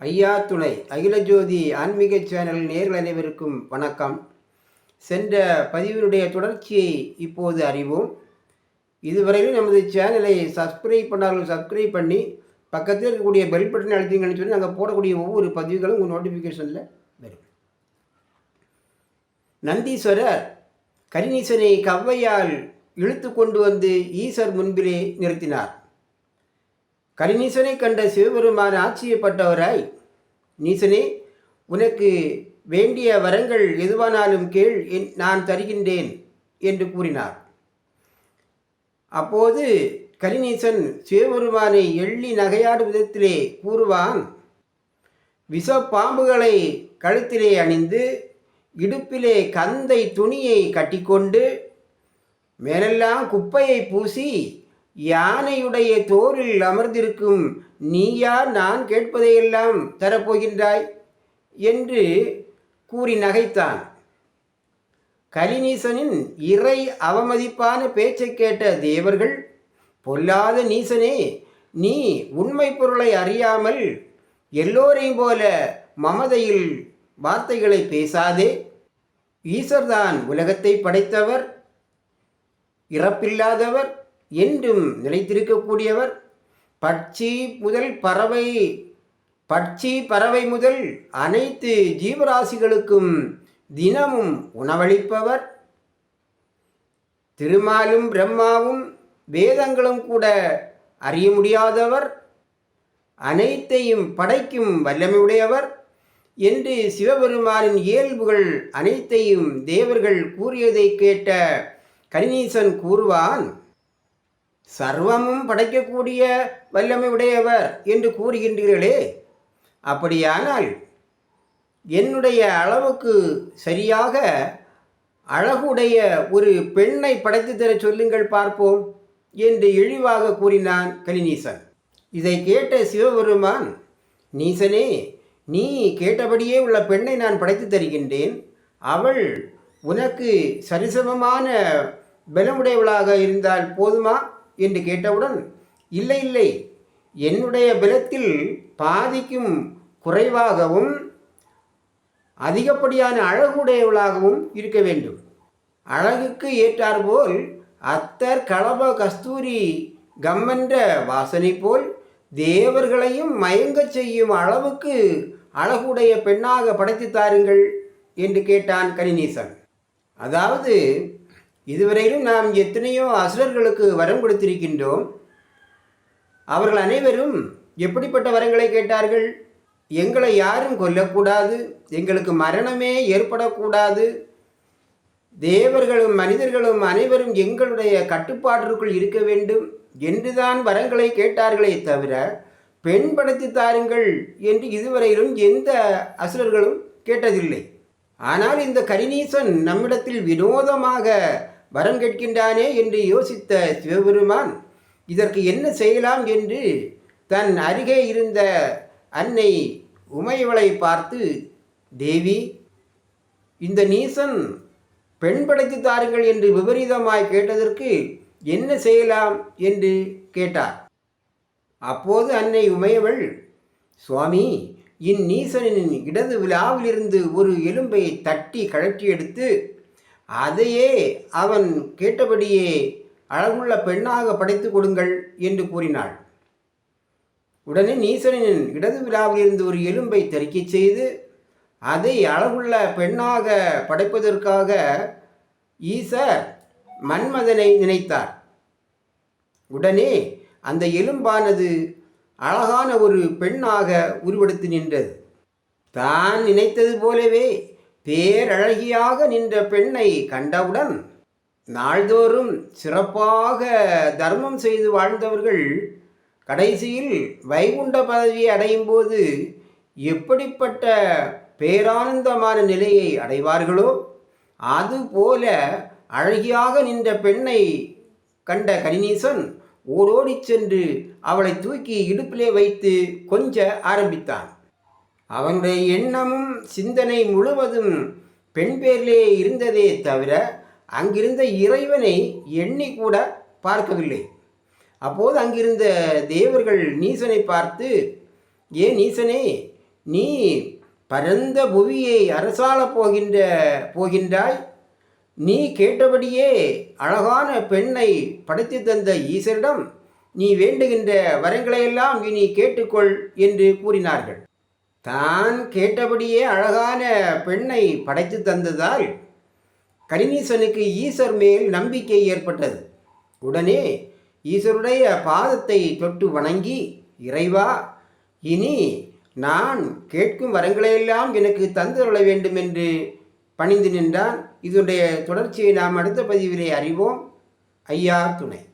ஐயா துணை அகில ஜோதி ஆன்மீக சேனல் நேர்கள் அனைவருக்கும் வணக்கம். சென்ற பதிவினுடைய தொடர்ச்சியை இப்போது அறிவோம். இதுவரையிலும் நமது சேனலை சப்ஸ்கிரைப் பண்ணாலும் சப்ஸ்கிரைப் பண்ணி பக்கத்தில் இருக்கக்கூடிய பெல் பட்டன் அழுத்திங்கன்னு சொல்லி நாங்கள் போடக்கூடிய ஒவ்வொரு பதிவுகளும் உங்கள் நோட்டிஃபிகேஷனில் வரும். நந்தீஸ்வரர் கரிநீசனை கவ்வையால் இழுத்து கொண்டு வந்து ஈசர் முன்பிலே நிறுத்தினார். கரிநீசனை கண்ட சிவபெருமான் ஆச்சரியப்பட்டவராய் நீசனே உனக்கு வேண்டிய வரங்கள் எதுவானாலும் கேள் என்- நான் தருகின்றேன் என்று கூறினார். அப்போது கரிநீசன் சிவபெருமானை எள்ளி நகையாடும் விதத்திலே கூறுவான் விஷப்பாம்புகளை கழுத்திலே அணிந்து இடுப்பிலே கந்தை துணியை கட்டிக்கொண்டு மேலெல்லாம் குப்பையை பூசி யானையுடைய தோரில் அமர்ந்திருக்கும் நீயா நான் கேட்பதையெல்லாம் தரப்போகின்றாய்? என்று கூறி நகைத்தான். கலிநீசனின் இறை அவமதிப்பான பேச்சைக் கேட்ட தேவர்கள் பொல்லாத நீசனே நீ உண்மை பொருளை அறியாமல் எல்லோரையும் போல மமதையில் வார்த்தைகளை பேசாதே. ஈசர்தான் உலகத்தை படைத்தவர் இறப்பில்லாதவர் என்றும் நிலைத்திருக்கக்கூடியவர் பட்சி முதல் பறவை பட்சி பறவை முதல் அனைத்து ஜீவராசிகளுக்கும் தினமும் உணவளிப்பவர். திருமாலும் பிரம்மாவும் வேதங்களும் கூட அறிய முடியாதவர். அனைத்தையும் படைக்கும் வல்லமையுடையவர் என்று சிவபெருமானின் இயல்புகள் அனைத்தையும் தேவர்கள் கூறியதை கேட்ட கரிநீசன் கூறுவான். சர்வமும் படைக்கக்கூடிய வல்லமை உடையவர் என்று கூறுகின்றீர்களே. அப்படியானால் என்னுடைய அளவுக்கு சரியாக அழகுடைய ஒரு பெண்ணை படைத்து தர சொல்லுங்கள் பார்ப்போம் என்று இழிவாக கூறினான் கலிநீசன். இதை கேட்ட சிவபெருமான் நீசனே நீ கேட்டபடியே உள்ள பெண்ணை நான் படைத்து தருகின்றேன். அவள் உனக்கு சரிசமமான பலமுடையவளாக இருந்தால் போதுமா? என்று கேட்டவுடன் இல்லை இல்லை என்னுடைய பலத்தில் பாதிக்கும் குறைவாகவும் அதிகப்படியான அழகுடையவளாகவும் இருக்க வேண்டும். அழகுக்கு ஏற்றாற்போல் அத்தர் களப கஸ்தூரி கம்மென்ற வாசனை போல் தேவர்களையும் மயங்கச் செய்யும் அளவுக்கு அழகுடைய பெண்ணாக படைத்து தாருங்கள் என்று கேட்டான் கனிநீசன் அதாவது இதுவரையிலும் நாம் எத்தனையோ அசுரர்களுக்கு வரம் கொடுத்திருக்கின்றோம். அவர்கள் அனைவரும் எப்படிப்பட்ட வரங்களை கேட்டார்கள்? எங்களை யாரும் கொல்லக்கூடாது எங்களுக்கு மரணமே ஏற்படக்கூடாது. தேவர்களும் மனிதர்களும் அனைவரும் எங்களுடைய கட்டுப்பாட்டிற்குள் இருக்க வேண்டும் என்றுதான் வரங்களை கேட்டார்களே தவிர பெண்படுத்தி தாருங்கள் என்று இதுவரையிலும் எந்த அசுரர்களும் கேட்டதில்லை. ஆனால் இந்த கரிநீசன் நம்மிடத்தில் வினோதமாக வரம் கேட்கின்றானே என்று யோசித்த சிவபெருமான் இதற்கு என்ன செய்யலாம்? என்று தன் அருகே இருந்த அன்னை உமையவளை பார்த்து தேவி இந்த நீசன் பெண் படைத்து தாருங்கள் என்று விபரீதமாய் கேட்டதற்கு என்ன செய்யலாம்? என்று கேட்டார். அப்போது அன்னை உமையவள் சுவாமி இந்நீசனின் இடது விழாவிலிருந்து ஒரு எலும்பை தட்டி கழற்றி எடுத்து அதையே அவன் கேட்டபடியே அழகுள்ள பெண்ணாக படைத்து கொடுங்கள் என்று கூறினாள். உடனே நீசனின் இடது விழாவிலிருந்து ஒரு எலும்பை தெறிக்கச் செய்து அதை அழகுள்ள பெண்ணாக படைப்பதற்காக ஈச மன்மதனை நினைத்தார். உடனே அந்த எலும்பானது அழகான ஒரு பெண்ணாக உருவெடுத்து நின்றது. தான் நினைத்தது போலவே பேரழகியாக நின்ற பெண்ணை கண்டவுடன் நாள்தோறும் சிறப்பாக தர்மம் செய்து வாழ்ந்தவர்கள் கடைசியில் வைகுண்ட பதவியை அடையும் போது எப்படிப்பட்ட பேரானந்தமான நிலையை அடைவார்களோ அதுபோல அழகியாக நின்ற பெண்ணை கண்ட கரிநீசன் ஓடோடி சென்று அவளை தூக்கி இடுப்பிலே வைத்து கொஞ்ச ஆரம்பித்தான். அவனுடைய எண்ணமும் சிந்தனை முழுவதும் பெண் பேரிலே இருந்ததே தவிர அங்கிருந்த இறைவனை எண்ணி கூட பார்க்கவில்லை. அப்போது அங்கிருந்த தேவர்கள் நீசனை பார்த்து ஏ நீசனே நீ பரந்த புவியை அரசாள போகின்ற போகின்றாய்? நீ கேட்டபடியே அழகான பெண்ணை படைத்து தந்த ஈசரிடம் நீ வேண்டுகின்ற வரங்களையெல்லாம் இனி கேட்டுக்கொள் என்று கூறினார்கள். தான் கேட்டபடியே அழகான பெண்ணை படைத்து தந்ததால் கணினீசனுக்கு ஈசர் மேல் நம்பிக்கை ஏற்பட்டது. உடனே ஈசருடைய பாதத்தை தொட்டு வணங்கி இறைவா இனி நான் கேட்கும் வரங்களையெல்லாம் எனக்கு தந்துருள வேண்டும் என்று பணிந்து நின்றான் இதனுடைய தொடர்ச்சியை நாம் அடுத்த பதிவிலே அறிவோம். ஐயா துணை.